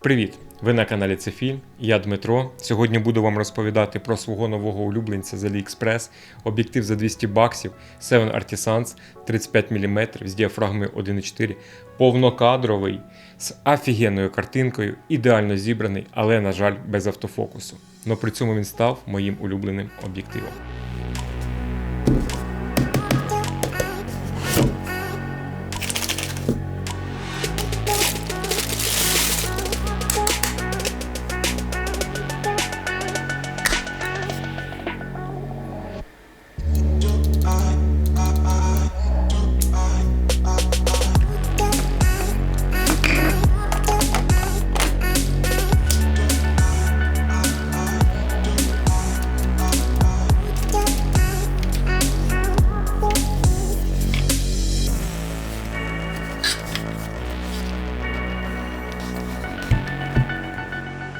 Привіт! Ви на каналі Це Фільм. Я Дмитро. Сьогодні буду вам розповідати про свого нового улюбленця з AliExpress, об'єктив за 200 баксів, 7 Artisans 35 мм з діафрагмою 1.4, повнокадровий, з офігенною картинкою, ідеально зібраний, але, на жаль, без автофокусу. Но при цьому він став моїм улюбленим об'єктивом.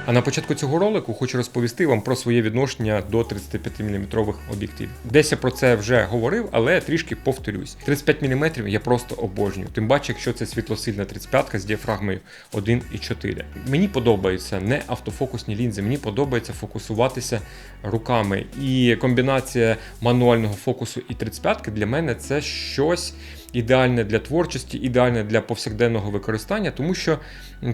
А на початку цього ролику хочу розповісти вам про своє відношення до 35-мм об'єктивів. Десь я про це вже говорив, але трішки повторюсь. 35 мм я просто обожнюю. Тим паче, якщо це світлосильна 35 з діафрагмою 1,4. Мені подобаються не автофокусні лінзи, мені подобається фокусуватися руками. І комбінація мануального фокусу і 35-ки для мене це щось ідеальне для творчості, ідеальне для повсякденного використання, тому що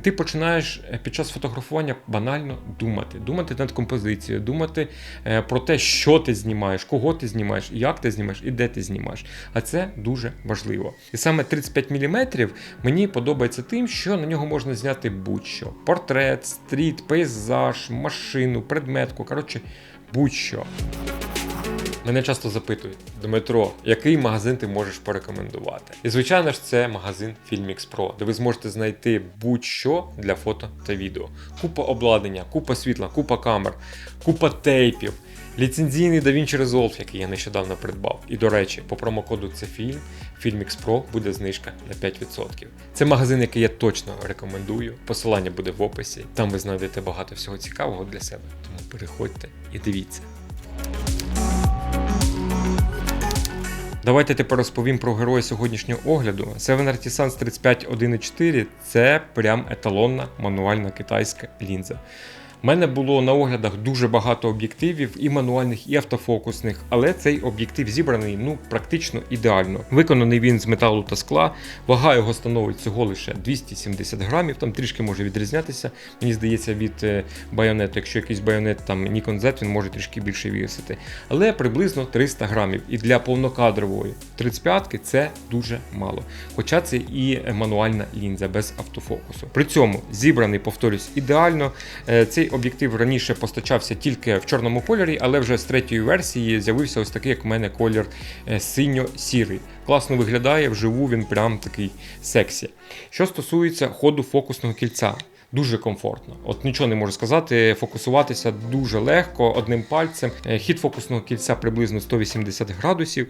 ти починаєш е, під час фотографування банально думати, думати над композицією, думати е, про те, що ти знімаєш, кого ти знімаєш, як ти знімаєш і де ти знімаєш. А це дуже важливо. І саме 35 мм мені подобається тим, що на нього можна зняти будь-що: портрет, стріт, пейзаж, машину, предметку. Коротше, будь-що. Мене часто запитують, Дмитро, який магазин ти можеш порекомендувати? І звичайно ж, це магазин Filmix Pro, де ви зможете знайти будь-що для фото та відео. Купа обладнання, купа світла, купа камер, купа тейпів, ліцензійний DaVinci Resolve, який я нещодавно придбав. І до речі, по промокоду це фільм, Filmix Pro буде знижка на 5%. Це магазин, який я точно рекомендую. Посилання буде в описі. Там ви знайдете багато всього цікавого для себе. Тому переходьте і дивіться. Давайте тепер розповім про героя сьогоднішнього огляду. Seven Artisans 35 1.4 це прям еталонна мануальна китайська лінза. У мене було на оглядах дуже багато об'єктивів, і мануальних, і автофокусних, але цей об'єктив зібраний ну практично ідеально. Виконаний він з металу та скла. Вага його становить всього лише 270 грамів, там трішки може відрізнятися. Мені здається, від е, байонету. Якщо якийсь байонет там Nikon Z, він може трішки більше вісити. Але приблизно 300 грамів. І для повнокадрової 35-ки це дуже мало. Хоча це і мануальна лінза без автофокусу. При цьому зібраний, повторюсь, ідеально. Е, Цей об'єктив раніше постачався тільки в чорному кольорі, але вже з третьої версії з'явився ось такий, як у мене, колір е, синьо-сірий. Класно виглядає, вживу він прям такий сексі. Що стосується ходу фокусного кільця. Дуже комфортно. От нічого не можу сказати. Фокусуватися дуже легко одним пальцем. Е, Хід фокусного кільця приблизно 180 градусів.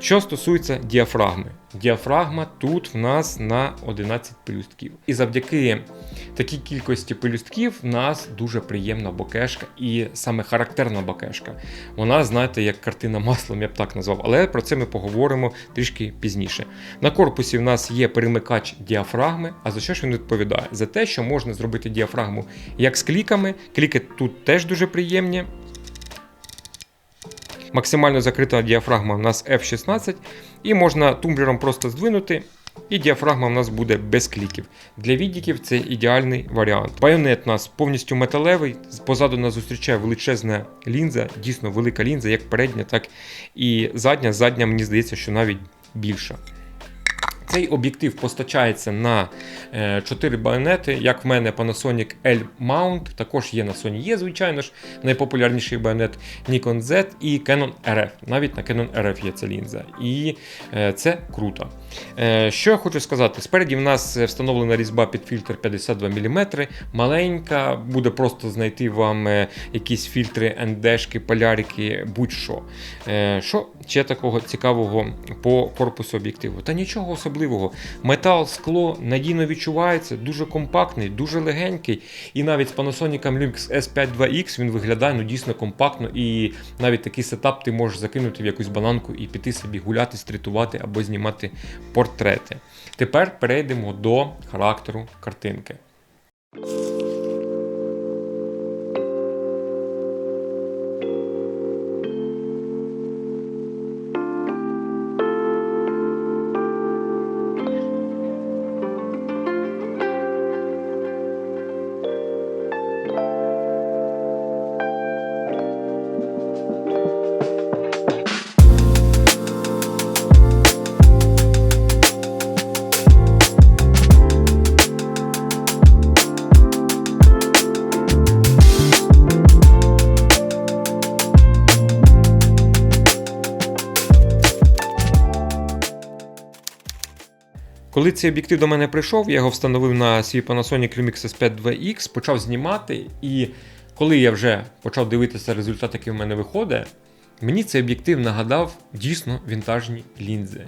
Що стосується діафрагми, діафрагма тут в нас на 11 пелюстків. І завдяки такій кількості пелюстків в нас дуже приємна бокешка і саме характерна бокешка. Вона, знаєте, як картина маслом, я б так назвав, але про це ми поговоримо трішки пізніше. На корпусі в нас є перемикач діафрагми. А за що ж він відповідає? За те, що можна зробити діафрагму як з кліками. Кліки тут теж дуже приємні. Максимально закрита діафрагма у нас F16, і можна тумблером просто здвинути. І діафрагма у нас буде без кліків. Для віддіків це ідеальний варіант. Байонет у нас повністю металевий, позаду нас зустрічає величезна лінза, дійсно велика лінза, як передня, так і задня. Задня, мені здається, що навіть більша. Цей об'єктив постачається на 4 байонети, як в мене Panasonic L-Mount, також є на Sony є, звичайно ж, найпопулярніший байонет Nikon Z і Canon RF. Навіть на Canon RF є ця лінза. І е, це круто. Е, Що я хочу сказати? Спереді в нас встановлена різьба під фільтр 52 мм, маленька, буде просто знайти вам е, якісь фільтри, ендешки, полярики, будь-що. Е, Що ще такого цікавого по корпусу об'єктиву? Та нічого особливого. Метал, скло надійно відчувається, дуже компактний, дуже легенький. І навіть з Panasonic Lumix S52X він виглядає ну, дійсно компактно. І навіть такий сетап ти можеш закинути в якусь бананку і піти собі гуляти, стрітувати або знімати портрети. Тепер перейдемо до характеру картинки. Коли цей об'єктив до мене прийшов, я його встановив на свій Panasonic Lumix S5 2X, почав знімати, і коли я вже почав дивитися результат, який в мене виходить, мені цей об'єктив нагадав дійсно вінтажні лінзи.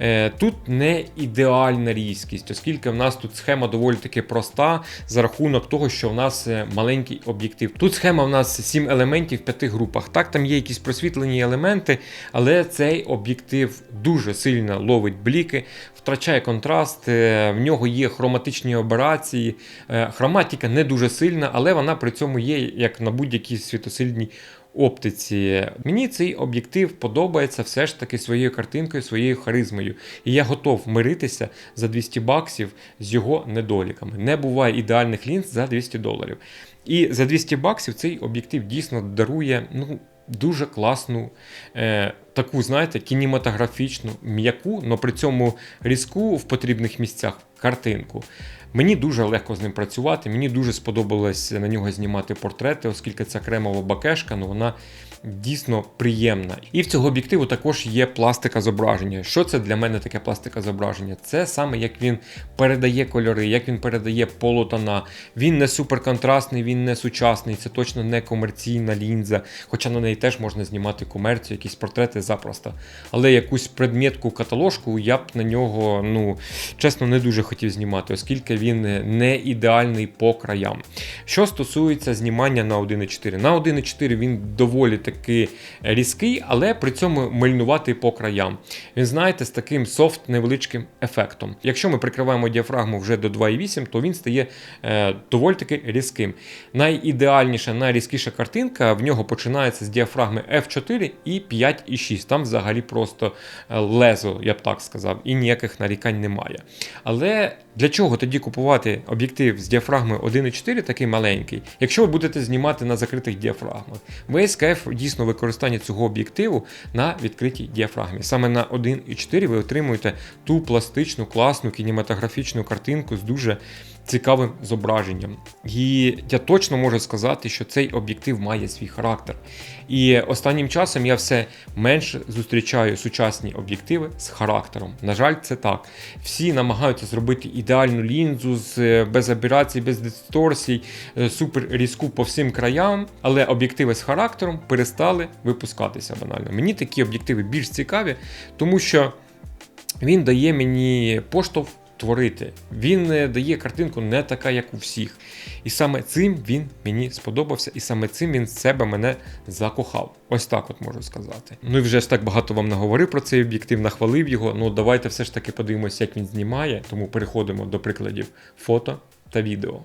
Е, Тут не ідеальна різкість, оскільки в нас тут схема доволі таки проста за рахунок того, що в нас е, маленький об'єктив. Тут схема в нас 7 елементів в 5 групах. Так, там є якісь просвітлені елементи, але цей об'єктив дуже сильно ловить бліки, втрачає контраст, е, в нього є хроматичні операції. Хроматика не дуже сильна, але вона при цьому є як на будь-якій світосильній оптиці. Мені цей об'єктив подобається все ж таки своєю картинкою, своєю харизмою. І я готов миритися за 200 баксів з його недоліками. Не буває ідеальних лінз за 200 доларів. І за 200 баксів цей об'єктив дійсно дарує ну, дуже класну, е, таку, знаєте, кінематографічну, м'яку, але при цьому різку в потрібних місцях картинку. Мені дуже легко з ним працювати, мені дуже сподобалось на нього знімати портрети, оскільки ця кремова бакешка, ну вона дійсно приємна. І в цього об'єктиву також є пластика зображення. Що це для мене таке пластика зображення? Це саме як він передає кольори, як він передає полутона. Він не суперконтрастний, він не сучасний, це точно не комерційна лінза, хоча на неї теж можна знімати комерцію, якісь портрети запросто. Але якусь предметку каталожку я б на нього, ну чесно, не дуже хотів знімати, оскільки він не ідеальний по краям. Що стосується знімання на 1.4, на 1.4 він доволі таки різкий, але при цьому мильнуватий по краям. Він, знаєте, з таким софт невеличким ефектом. Якщо ми прикриваємо діафрагму вже до 2.8, то він стає е, доволі таки різким. Найідеальніша, найрізкіша картинка в нього починається з діафрагми F4 і 5,6. Там взагалі просто е, лезо, я б так сказав, і ніяких нарікань немає. Але для чого тоді купувати об'єктив з діафрагмою 1.4, такий маленький, якщо ви будете знімати на закритих діафрагмах? Весь кайф дійсно використання цього об'єктиву на відкритій діафрагмі. Саме на 1.4 ви отримуєте ту пластичну, класну кінематографічну картинку з дуже цікавим зображенням. І я точно можу сказати, що цей об'єктив має свій характер. І останнім часом я все менше зустрічаю сучасні об'єктиви з характером. На жаль, це так. Всі намагаються зробити ідеальну лінзу з е, без аберацій, без дисторсій, е, супер різку по всім краям, але об'єктиви з характером перестали випускатися банально. Мені такі об'єктиви більш цікаві, тому що він дає мені поштовх творити. Він е, дає картинку не така, як у всіх. І саме цим він мені сподобався, і саме цим він себе мене закохав. Ось так от можу сказати. Ну і вже ж так багато вам наговорив про цей об'єктив, нахвалив його. Ну давайте все ж таки подивимося, як він знімає. Тому переходимо до прикладів фото та відео.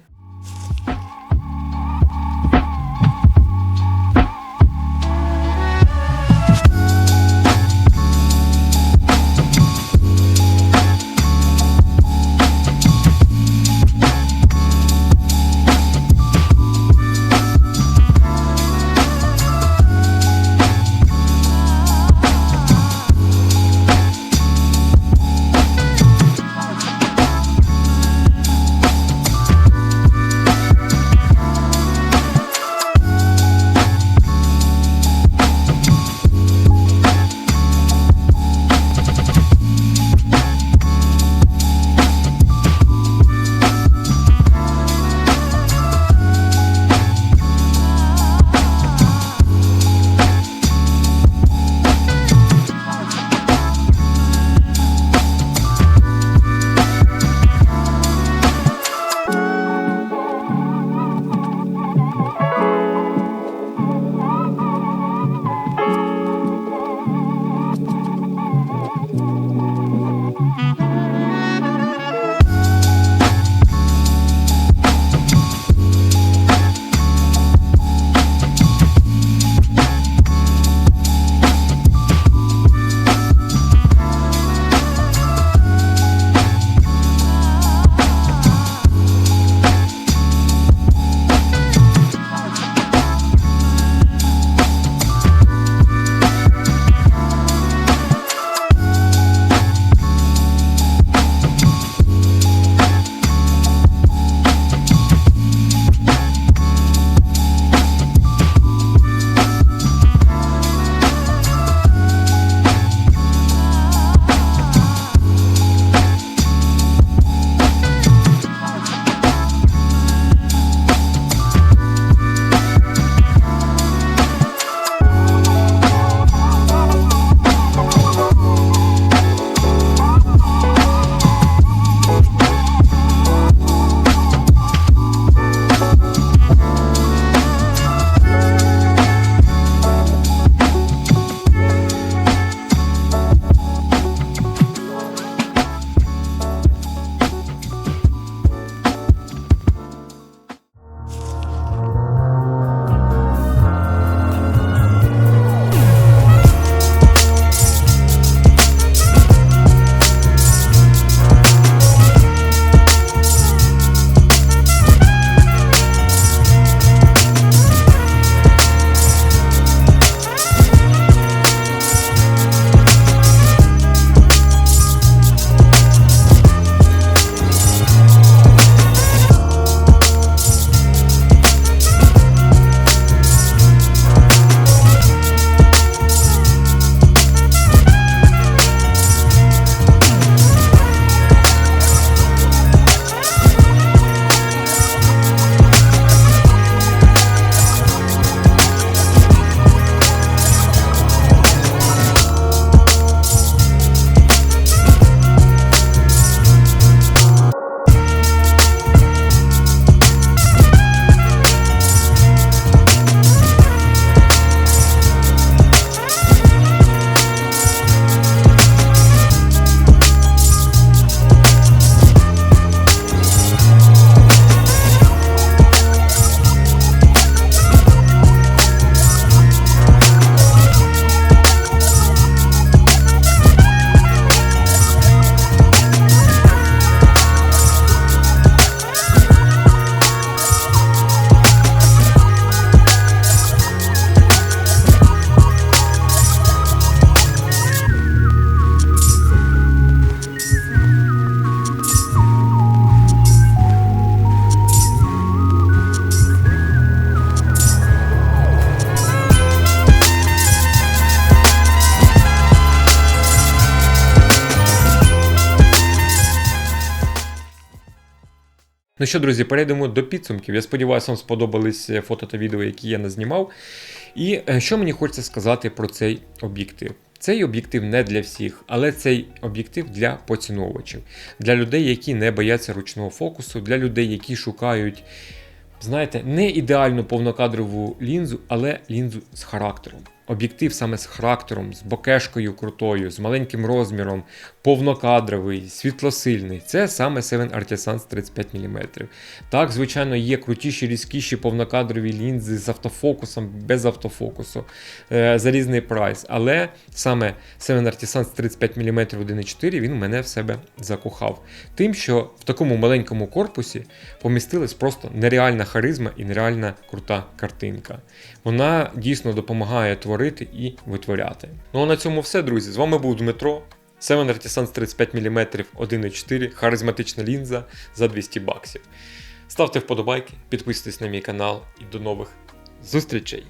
Ну що, друзі, перейдемо до підсумків. Я сподіваюся, вам сподобались е, фото та відео, які я назнімав. І е, що мені хочеться сказати про цей об'єктив. Цей об'єктив не для всіх, але цей об'єктив для поціновувачів, для людей, які не бояться ручного фокусу, для людей, які шукають, знаєте, не ідеальну повнокадрову лінзу, але лінзу з характером. Об'єктив саме з характером, з бокешкою крутою, з маленьким розміром, повнокадровий, світлосильний. Це саме 7 Artisans 35 мм. Так, звичайно, є крутіші, різкіші повнокадрові лінзи з автофокусом, без автофокусу е, за різний прайс. Але саме 7 Artisans 35 мм 1.4 він мене в себе закохав. Тим, що в такому маленькому корпусі помістилась просто нереальна харизма і нереальна крута картинка. Вона дійсно допомагає творити і витворяти. Ну а на цьому все, друзі. З вами був Дмитро. 7 Artisans 35 мм 1.4, харизматична лінза за 200 баксів. Ставте вподобайки, підписуйтесь на мій канал і до нових зустрічей!